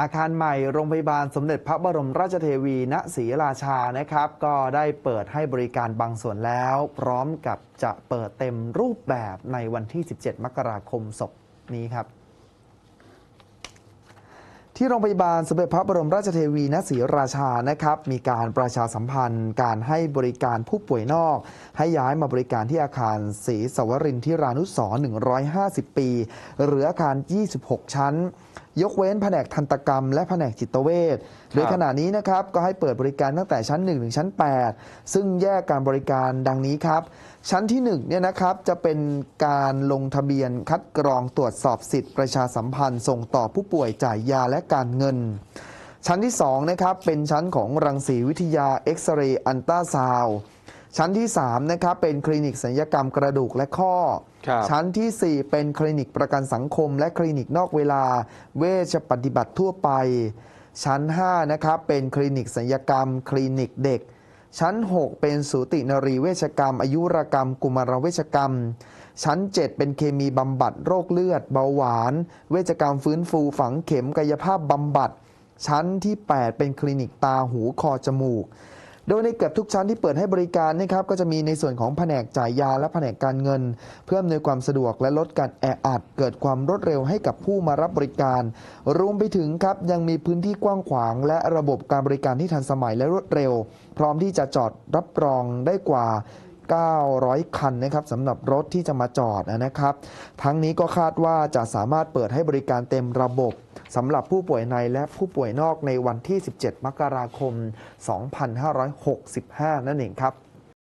อาคารใหม่โรงพยาบาลสมเด็จพระบรมราชเทวีณศรีราชานะครับ ก็ได้เปิดให้บริการบางส่วนแล้ว พร้อมกับจะเปิดเต็มรูปแบบในวันที่ 17 มกราคมศพนี้ครับที่โรงพยาบาลสมเด็จพระบรมราชเทวีณศรีราชานะครับ มีการประชาสัมพันธ์ การให้บริการผู้ป่วยนอก ให้ย้ายมาบริการที่อาคารศรีสวรินทิรานุสร150 ปี หรืออาคาร 26 ชั้น ยกเว้นแผนกทันตกรรม และแผนกจิตเวชโดยขณะนี้นะครับก็ให้เปิดบริการตั้งแต่ชั้น 1 ถึงชั้น 8 ซึ่งแยกการบริการดังนี้ครับ ชั้นที่1เนี่ยนะครับจะเป็นการลงทะเบียนคัดกรองตรวจสอบสิทธิ์ประชาสัมพันธ์ ส่งต่อผู้ป่วยจ่ายยาและการเงิน ชั้นที่2นะครับเป็นชั้นของรังสีวิทยาเอ็กซเรย์อันตราซาวด์ ชั้นที่3นะครับเป็นคลินิกศัลยกรรมกระดูกและข้อ ครับชั้นทีสี่ 4 เป็นคลินิกประกันสังคม และคลินิกนอกเวลา เวชปฏิบัติทั่วไป ชั้น5นะครับเป็นคลินิกศัลยกรรม คลินิกเด็ก ชั้น 6 เป็นสูตินรีเวชกรรม อายุรกรรม กุมารเวชกรรม ชั้น 7 เป็นเคมีบำบัดโรคเลือด เบาหวาน เวชกรรมฟื้นฟูฝังเข็มกายภาพบำบัด ชั้นที่ 8 เป็นคลินิกตาหูคอจมูกโดยในเกือบทุกชั้นที่เปิดให้บริการนะครับก็จะมีในส่วนของแผนกจ่ายยาและแผนกการเงิน เพื่ออำนวยความสะดวกและลดการแออัดเกิดความรวดเร็วให้กับผู้มารับบริการ รวมไปถึงครับยังมีพื้นที่กว้างขวาง และระบบการบริการที่ทันสมัยและรวดเร็ว พร้อมที่จะจอดรับรองได้กว่า 900 คันนะครับสำหรับรถที่จะมาจอดนะครับ ทั้งนี้ก็คาดว่าจะสามารถเปิดให้บริการเต็มระบบสำหรับผู้ป่วยในและผู้ป่วยนอกในวันที่ 17 มกราคม 2565 นั่นเองครับ